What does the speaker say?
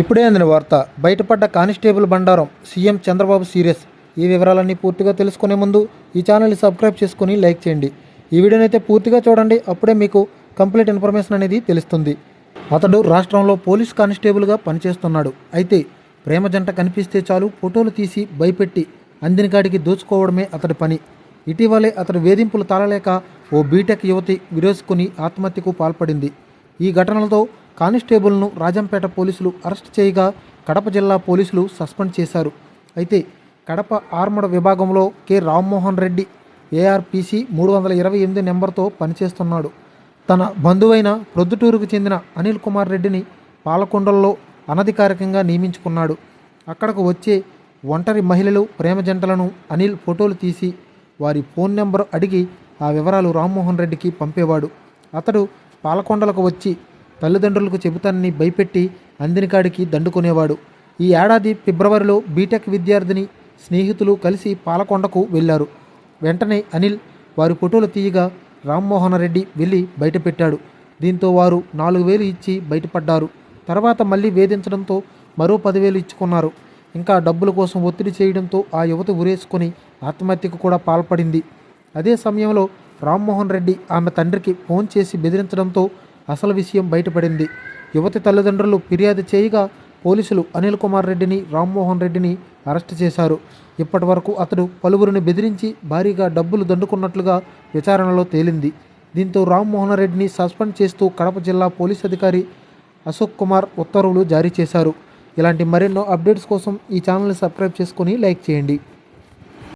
ఇప్పుడే అందిన వార్త. బయటపడ్డ కానిస్టేబుల్ బండారం సీఎం చంద్రబాబు సీరియస్. ఈ వివరాలన్నీ పూర్తిగా తెలుసుకునే ముందు ఈ ఛానల్ని సబ్స్క్రైబ్ చేసుకుని లైక్ చేయండి. ఈ వీడియోని అయితే పూర్తిగా చూడండి. అప్పుడే మీకు కంప్లీట్ ఇన్ఫర్మేషన్ అనేది తెలుస్తుంది. అతడు రాష్ట్రంలో పోలీస్ కానిస్టేబుల్గా పనిచేస్తున్నాడు. అయితే ప్రేమ జంట కనిపిస్తే చాలు ఫోటోలు తీసి భయపెట్టి అందిన కాడికి దోచుకోవడమే అతడి పని. ఇటీవలే అతడు వేధింపులు తాళలేక ఓ బీటెక్ యువతి విరోసుకుని ఆత్మహత్యకు పాల్పడింది. ఈ ఘటనలతో కానిస్టేబుల్ను రాజంపేట పోలీసులు అరెస్ట్ చేయగా కడప జిల్లా పోలీసులు సస్పెండ్ చేశారు. అయితే కడప ఆర్మడ్ విభాగంలో కె. రామ్మోహన్ రెడ్డి ఏఆర్పిసి మూడు వందల ఇరవై ఎనిమిది నెంబర్తో పనిచేస్తున్నాడు. తన బంధువైన ప్రొద్దుటూరుకు చెందిన అనిల్ కుమార్ రెడ్డిని పాలకొండల్లో అనధికారికంగా నియమించుకున్నాడు. అక్కడకు వచ్చే ఒంటరి మహిళలు ప్రేమ జంటలను అనిల్ ఫోటోలు తీసి వారి ఫోన్ నెంబర్ అడిగి ఆ వివరాలు రామ్మోహన్ రెడ్డికి పంపేవాడు. అతడు పాలకొండలకు వచ్చి తల్లిదండ్రులకు చెబుతానని భయపెట్టి అందినకాడికి దండుకునేవాడు. ఈ ఏడాది ఫిబ్రవరిలో బీటెక్ విద్యార్థిని స్నేహితులు కలిసి పాలకొండకు వెళ్ళారు. వెంటనే అనిల్ వారి ఫోటోలు తీయగా రామ్మోహన్ రెడ్డి వెళ్ళి బయటపెట్టాడు. దీంతో వారు నాలుగు వేలు ఇచ్చి బయటపడ్డారు. తర్వాత మళ్ళీ వేధించడంతో మరో పదివేలు ఇచ్చుకున్నారు. ఇంకా డబ్బుల కోసం ఒత్తిడి చేయడంతో ఆ యువత ఉరేసుకొని ఆత్మహత్యకు కూడా పాల్పడింది. అదే సమయంలో రామ్మోహన్ రెడ్డి ఆమె తండ్రికి ఫోన్ చేసి బెదిరించడంతో అసలు విషయం బయటపడింది. యువతి తల్లిదండ్రులు ఫిర్యాదు చేయగా పోలీసులు అనిల్ కుమార్ రెడ్డిని రామ్మోహన్ రెడ్డిని అరెస్ట్ చేశారు. ఇప్పటి వరకు అతడు పలువురిని బెదిరించి భారీగా డబ్బులు దండుకున్నట్లుగా విచారణలో తేలింది. దీంతో రామ్మోహన్ రెడ్డిని సస్పెండ్ చేస్తూ కడప జిల్లా పోలీస్ అధికారి అశోక్ కుమార్ ఉత్తర్వులు జారీ చేశారు. ఇలాంటి మరెన్నో అప్డేట్స్ కోసం ఈ ఛానల్ని సబ్స్క్రైబ్ చేసుకొని లైక్ చేయండి.